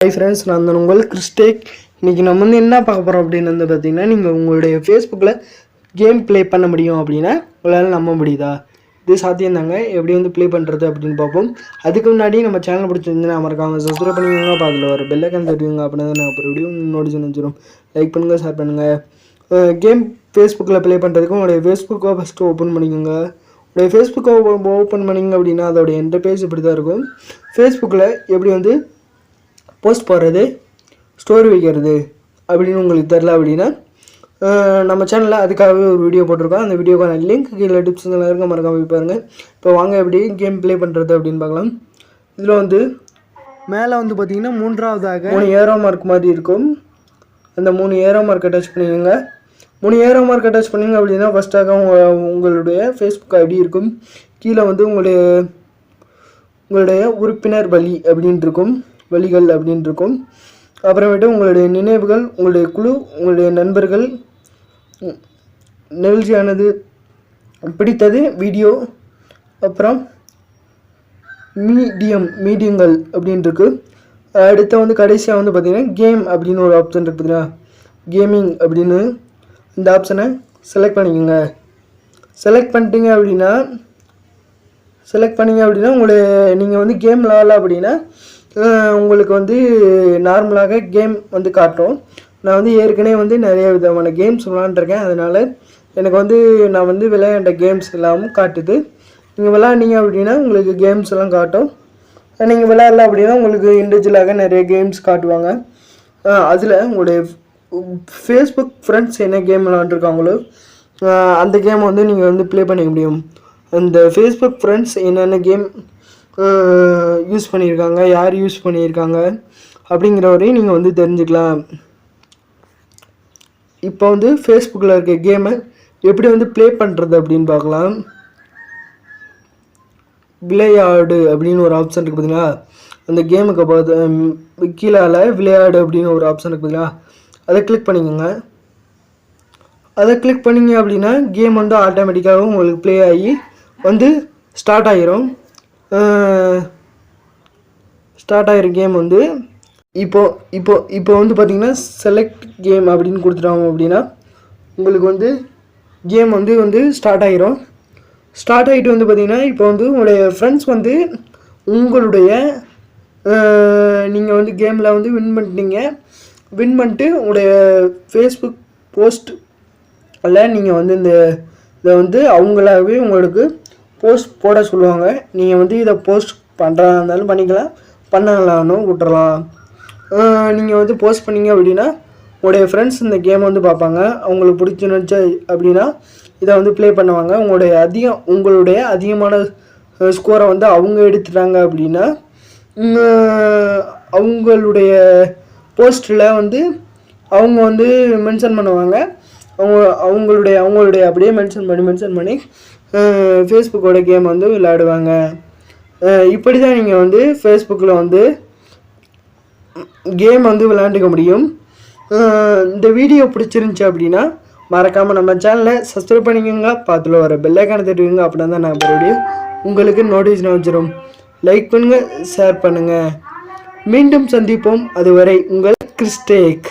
Hi friends நான் தான் உங்கள் கிறிஸ்டேக் இன்றைக்கி நம்ம வந்து என்ன பார்க்க போகிறோம் அப்படின்னு வந்து பார்த்தீங்கன்னா நீங்கள் உங்களுடைய ஃபேஸ்புக்கில் கேம் ப்ளே பண்ண முடியும் அப்படின்னா உங்களால் நம்ப முடியுதா? இது சாத்தியம் தாங்க எப்படி வந்து ப்ளே பண்ணுறது அப்படின்னு பார்ப்போம். அதுக்கு முன்னாடி நம்ம சேனல் பிடிச்சிருந்துன்னா மறக்காம சப்ஸ்கிரைப் பண்ணிக்கோங்க. அப்போ ஒரு பெல்லைக்கன் தருவீங்க அப்படின்னா நான் அப்புறம் வீடியோ நோட்டிஃபிகேஷன் நினச்சிடும் லைக் பண்ணுங்கள் ஷேர் பண்ணுங்கள் கேம் ஃபேஸ்புக்கில் ப்ளே பண்ணுறதுக்கு உங்களுடைய ஃபேஸ்புக்கை ஃபஸ்ட்டு ஓப்பன் பண்ணிக்கோங்க. உங்களுடைய ஃபேஸ்புக்கை ஓப்பன் பண்ணிங்க அப்படின்னா அதோடைய எந்த பேஜ் இப்படி தான் இருக்கும் ஃபேஸ்புக்கில் எப்படி வந்து போஸ்ட் போடுறது ஸ்டோரி வைக்கிறது அப்படின்னு உங்களுக்கு தெரில அப்படின்னா நம்ம சேனலில் அதுக்காகவே ஒரு வீடியோ போட்டிருக்கோம். அந்த வீடியோக்கான லிங்க் கீழே டிப்ஸ்லாம் இருக்க. மறக்காம போய் பாருங்கள் இப்போ வாங்க எப்படி கேம் ப்ளே பண்ணுறது அப்படின்னு பார்க்கலாம். இதில் வந்து மேலே வந்து பார்த்தீங்கன்னா மூன்றாவதாக மூணு ஏரோ மார்க் மாதிரி இருக்கும். அந்த மூணு ஏரோ மார்க் அட்டாச் பண்ணிக்கோங்க. மூணு ஏரோ மார்க் அட்டாச் பண்ணிங்க அப்படின்னா ஃபஸ்ட்டாக உங்களுடைய ஃபேஸ்புக் ஐடி இருக்கும். கீழே வந்து உங்களுடைய உங்களுடைய உறுப்பினர் வழி அப்படின்ட்டு இருக்கும். வழிகள் அப்படின்னு இருக்கும் அப்புறமேட்டு உங்களுடைய நினைவுகள் உங்களுடைய குழு உங்களுடைய நண்பர்கள் நிகழ்ச்சியானது பிடித்தது வீடியோ அப்புறம் மீடியம் மீடியங்கள் அப்படின்னு இருக்கு அடுத்து வந்து கடைசியாக வந்து பார்த்திங்கன்னா கேம் அப்படின்னு ஒரு ஆப்ஷன் இருக்குது பார்த்தீங்களா கேமிங் அப்படின்னு இந்த ஆப்ஷனை செலக்ட் பண்ணிக்கோங்க. செலக்ட் பண்ணிட்டீங்க அப்படின்னா செலக்ட் பண்ணிங்க அப்படின்னா உங்களுடைய நீங்கள் வந்து கேம் விளாட்ல அப்படின்னா உங்களுக்கு வந்து நார்மலாக கேம் வந்து காட்டும் நான் வந்து ஏற்கனவே வந்து நிறைய விதமான கேம்ஸ் விளாண்டுருக்கேன். அதனால் எனக்கு வந்து நான் வந்து விளையாண்ட கேம்ஸ் எல்லாமும் காட்டுது. நீங்கள் விளாண்டீங்க அப்படின்னா உங்களுக்கு கேம்ஸ் எல்லாம் காட்டும். நீங்கள் விளாட்ல அப்படின்னா உங்களுக்கு இண்டிவிஜுவலாக நிறைய கேம்ஸ் காட்டுவாங்க. அதில் உங்களுடைய ஃபேஸ்புக் ஃப்ரெண்ட்ஸ் என்ன கேம் விளாண்டுருக்காங்களோ அந்த கேம் வந்து நீங்கள் வந்து ப்ளே பண்ணிக்க முடியும். அந்த ஃபேஸ்புக் ஃப்ரெண்ட்ஸ் என்னென்ன கேம் யூஸ் பண்ணியிருக்காங்க யார் யூஸ் பண்ணியிருக்காங்க அப்படிங்கிற வரையும் நீங்கள் வந்து தெரிஞ்சுக்கலாம். இப்போ வந்து ஃபேஸ்புக்கில் இருக்க கேமை எப்படி வந்து ப்ளே பண்ணுறது அப்படின்னு பார்க்கலாம். விளையாடு அப்படின்னு ஒரு ஆப்ஷன் இருக்குது பார்த்தீங்களா அந்த கேமுக்கு பார்த்து கீழால் விளையாடு அப்படின்னு ஒரு ஆப்ஷன் இருக்குது பார்த்தீங்களா அதை கிளிக் பண்ணிக்கோங்க. அதை கிளிக் பண்ணீங்க அப்படின்னா கேம் வந்து ஆட்டோமேட்டிக்காகவும் உங்களுக்கு ப்ளே ஆகி வந்து ஸ்டார்ட் ஆகிரும் ஸ்டார்ட் ஆகிற கேம் வந்து இப்போ இப்போ இப்போ வந்து பார்த்தீங்கன்னா செலக்ட் கேம் அப்படின்னு கொடுத்துட்டாங்க அப்படின்னா உங்களுக்கு வந்து கேம் வந்து வந்து ஸ்டார்ட் ஆகிரும். ஸ்டார்ட் ஆகிட்டு வந்து பார்த்திங்கன்னா இப்போ வந்து உங்களுடைய ஃப்ரெண்ட்ஸ் வந்து உங்களுடைய நீங்கள் வந்து கேமில் வந்து வின் பண்ணிட்டீங்க. வின் பண்ணிட்டு உங்களுடைய ஃபேஸ்புக் போஸ்ட் அல்ல நீங்கள் வந்து இந்த இதை வந்து அவங்களாவே உங்களுக்கு போஸ்ட் போட சொல்லுவாங்க. நீங்கள் வந்து இதை போஸ்ட் பண்ணுறதா இருந்தாலும் பண்ணிக்கலாம். பண்ணலாம்னு விட்டுறலாம். நீங்கள் வந்து போஸ்ட் பண்ணீங்க அப்படின்னா உங்களுடைய ஃப்ரெண்ட்ஸ் இந்த கேம் வந்து பார்ப்பாங்க. அவங்களுக்கு பிடிச்சிருந்துச்சு அப்படின்னா இதை வந்து ப்ளே பண்ணுவாங்க. உங்களுடைய அதிகம் உங்களுடைய அதிகமான ஸ்கோரை வந்து அவங்க எடுத்துட்டாங்க அப்படின்னா அவங்களுடைய போஸ்ட்டில் வந்து அவங்க வந்து மென்ஷன் பண்ணுவாங்க. அவங்க அவங்களுடைய அவங்களுடைய அப்படியே மென்ஷன் பண்ணி மென்ஷன் பண்ணி ஃபேஸ்புக்கோட கேம் வந்து விளையாடுவாங்க. இப்படி தான் நீங்கள் வந்து ஃபேஸ்புக்கில் வந்து கேம் வந்து விளையாண்டுக்க முடியும். இந்த வீடியோ பிடிச்சிருந்துச்சி அப்படின்னா மறக்காமல் நம்ம சேனலை சப்ஸ்கிரைப் பண்ணிக்கோங்க. பார்த்துல வர பெல்லைக்கான தட்டுவீங்க அப்படின்னா தான் நான் மறுபடியும் உங்களுக்கு நோட்டிஃபிகேஷன் வச்சிடும் லைக் பண்ணுங்கள் ஷேர் பண்ணுங்கள் மீண்டும் சந்திப்போம். அதுவரை உங்கள் கிறிஸ்டேக்